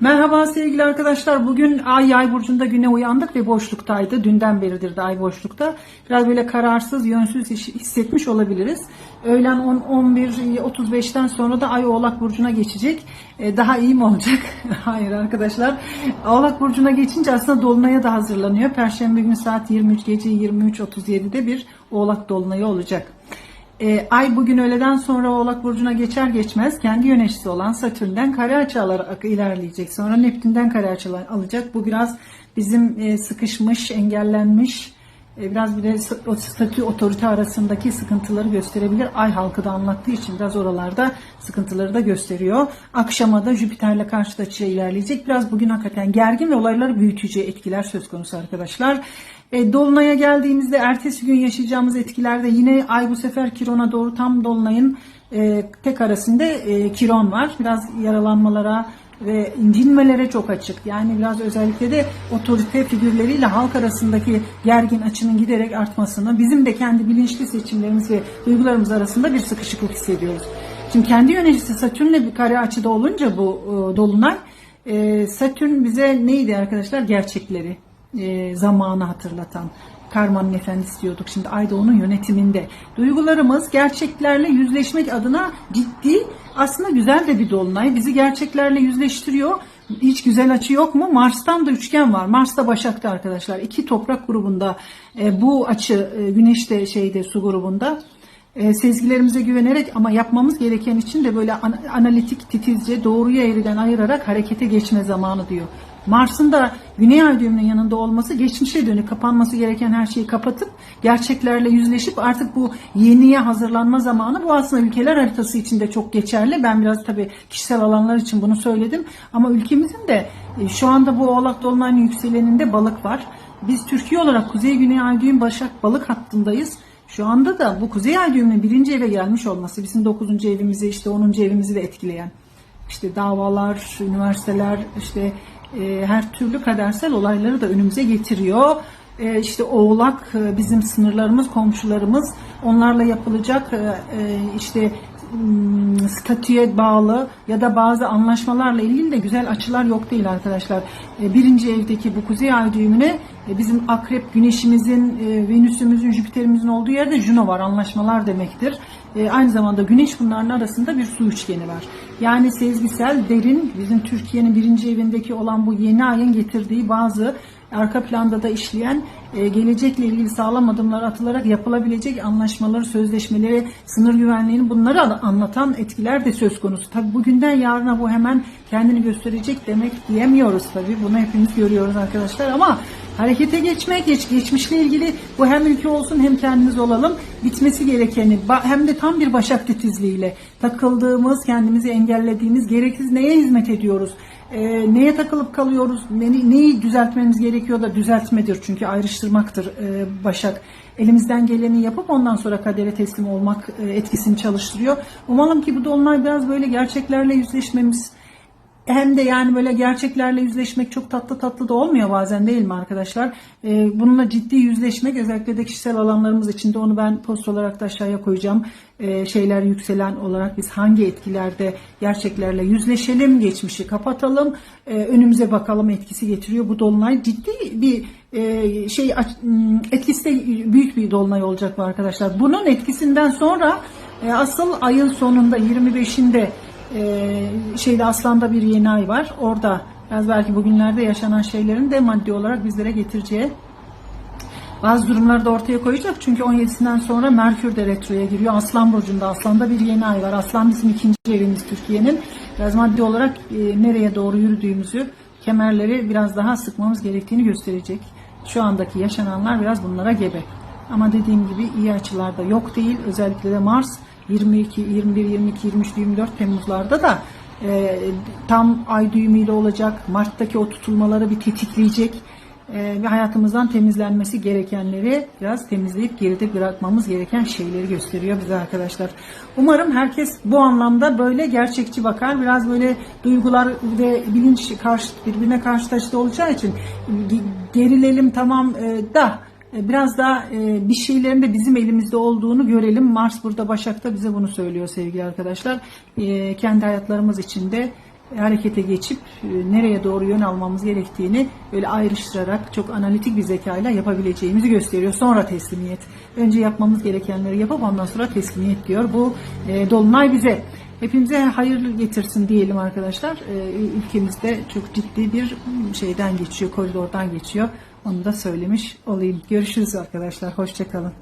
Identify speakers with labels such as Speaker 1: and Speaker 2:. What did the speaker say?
Speaker 1: Merhaba sevgili arkadaşlar. Bugün Ay Yay burcunda güne uyandık ve boşluktaydı. Dünden beridir de Ay boşlukta. Biraz böyle kararsız, yönsüz hiss- hissetmiş olabiliriz. Öğlen 10 11 35'ten sonra da Ay Oğlak burcuna geçecek. Ee, Daha iyi mi olacak? Hayır arkadaşlar. Oğlak burcuna geçince aslında dolunaya da hazırlanıyor. Perşembe günü saat 23 gece 23.37'de bir Oğlak dolunayı olacak. E, Ay bugün öğleden sonra Oğlak Burcu'na geçer geçmez kendi yöneticisi olan Satürn'den kare açı ilerleyecek. Sonra Neptün'den kare açı alacak. Bu biraz bizim e, sıkışmış, engellenmiş, e, biraz bir de statü otorite arasındaki sıkıntıları gösterebilir. Ay halkı da anlattığı için biraz oralarda sıkıntıları da gösteriyor. Akşama da Jüpiter'le karşıt açıya ilerleyecek. Biraz bugün hakikaten gergin ve olayları büyüteceği etkiler söz konusu arkadaşlar. E, Dolunay'a geldiğimizde ertesi gün yaşayacağımız etkilerde yine ay bu sefer Kiron'a doğru tam Dolunay'ın e, tek arasında e, Kiron var. Biraz yaralanmalara ve incinmelere çok açık. Yani biraz özellikle de otorite figürleriyle halk arasındaki gergin açının giderek artmasını, bizim de kendi bilinçli seçimlerimiz ve duygularımız arasında bir sıkışıklık hissediyoruz. Şimdi kendi yöneticisi Satürn'le bir kare açıda olunca bu e, dolunay, e, Satürn bize neydi arkadaşlar? Gerçekleri, e, zamanı hatırlatan. Karmanın efendisi diyorduk. Şimdi ay da onun yönetiminde. Duygularımız gerçeklerle yüzleşmek adına ciddi aslında güzel de bir dolunay. Bizi gerçeklerle yüzleştiriyor. Hiç güzel açı yok mu? Mars'tan da üçgen var. Mars da Başak'ta arkadaşlar. İki toprak grubunda e, bu açı e, Güneş de şeyde su grubunda. E, sezgilerimize güvenerek ama yapmamız gereken için de böyle an- analitik, titizce, doğruya eğriden ayırarak harekete geçme zamanı diyor. Mars'ın da Güney Ay düğümünün yanında olması geçmişe dönük kapanması gereken her şeyi kapatıp gerçeklerle yüzleşip artık bu yeniye hazırlanma zamanı bu aslında ülkeler haritası için de çok geçerli. Ben biraz tabii kişisel alanlar için bunu söyledim ama ülkemizin de e, şu anda bu Oğlak Dolunay'ın yükseleninde balık var. Biz Türkiye olarak Kuzey Güney Ay düğüm Başak balık hattındayız. Şu anda da bu Kuzey Ay düğümünün birinci eve gelmiş olması bizim 9. evimizi işte 10. evimizi de etkileyen işte davalar, üniversiteler, işte her türlü kadersel olayları da önümüze getiriyor. E, işte oğlak e, bizim sınırlarımız, komşularımız, onlarla yapılacak e, e, işte m, statüye bağlı ya da bazı anlaşmalarla ilgili de güzel açılar yok değil arkadaşlar. E, birinci evdeki bu kuzey ay düğümüne e, bizim akrep güneşimizin, e, venüsümüzün, jüpiterimizin olduğu yerde Juno var anlaşmalar demektir. E, aynı zamanda güneş bunların arasında bir su üçgeni var. Yani sezgisel, derin, bizim Türkiye'nin birinci evindeki olan bu yeni ayın getirdiği bazı arka planda da işleyen e, gelecekle ilgili sağlam adımlar atılarak yapılabilecek anlaşmaları, sözleşmeleri, sınır güvenliğini bunları an- anlatan etkiler de söz konusu. Tabi bugünden yarına bu hemen kendini gösterecek demek diyemiyoruz tabi. Bunu hepimiz görüyoruz arkadaşlar ama harekete geçmek, geç, geçmişle ilgili bu hem ülke olsun hem kendimiz olalım bitmesi gerekeni hem de tam bir başak titizliğiyle takıldığımız, kendimizi engellediğimiz gereksiz neye hizmet ediyoruz? Ee, neye takılıp kalıyoruz? Ne- neyi düzeltmemiz gerekiyor da düzeltmedir çünkü ayrıştırmaktır e, Başak. Elimizden geleni yapıp ondan sonra kadere teslim olmak e, etkisini çalıştırıyor. Umalım ki bu dolunay biraz böyle gerçeklerle yüzleşmemiz, hem de yani böyle gerçeklerle yüzleşmek çok tatlı tatlı da olmuyor bazen değil mi arkadaşlar? Ee, bununla ciddi yüzleşmek özellikle de kişisel alanlarımız için de onu ben post olarak da aşağıya koyacağım. Ee, şeyler yükselen olarak biz hangi etkilerde gerçeklerle yüzleşelim, geçmişi kapatalım, ee, önümüze bakalım etkisi getiriyor. Bu dolunay ciddi bir e, şey aç- m, etkisi de büyük bir dolunay olacak bu arkadaşlar. Bunun etkisinden sonra e, asıl ayın sonunda 25'inde ee, şeyde Aslan'da bir yeni ay var. Orada biraz belki bugünlerde yaşanan şeylerin de maddi olarak bizlere getireceği bazı durumları da ortaya koyacak. Çünkü 17'sinden sonra Merkür de retroya giriyor. Aslan burcunda. Aslan'da bir yeni ay var. Aslan bizim ikinci evimiz Türkiye'nin. Biraz maddi olarak e, nereye doğru yürüdüğümüzü, kemerleri biraz daha sıkmamız gerektiğini gösterecek. Şu andaki yaşananlar biraz bunlara gebe. Ama dediğim gibi iyi açılarda yok değil. Özellikle de Mars 22, 21, 22, 23, 24 Temmuzlarda da e, tam ay düğümüyle olacak. Mart'taki o tutulmaları bir tetikleyecek e, ve hayatımızdan temizlenmesi gerekenleri biraz temizleyip geride bırakmamız gereken şeyleri gösteriyor bize arkadaşlar. Umarım herkes bu anlamda böyle gerçekçi bakar. Biraz böyle duygular ve bilinç karşı, birbirine karşılaştı olacağı için ge- gerilelim tamam e, da biraz daha e, bir şeylerin de bizim elimizde olduğunu görelim. Mars burada Başak'ta bize bunu söylüyor sevgili arkadaşlar. E, kendi hayatlarımız içinde harekete geçip e, nereye doğru yön almamız gerektiğini böyle ayrıştırarak çok analitik bir zekayla yapabileceğimizi gösteriyor. Sonra teslimiyet. Önce yapmamız gerekenleri yapıp ondan sonra teslimiyet diyor. Bu e, dolunay bize hepimize hayır getirsin diyelim arkadaşlar. E, ülkemizde çok ciddi bir şeyden geçiyor, koridordan geçiyor. Onu da söylemiş olayım. Görüşürüz arkadaşlar. Hoşçakalın.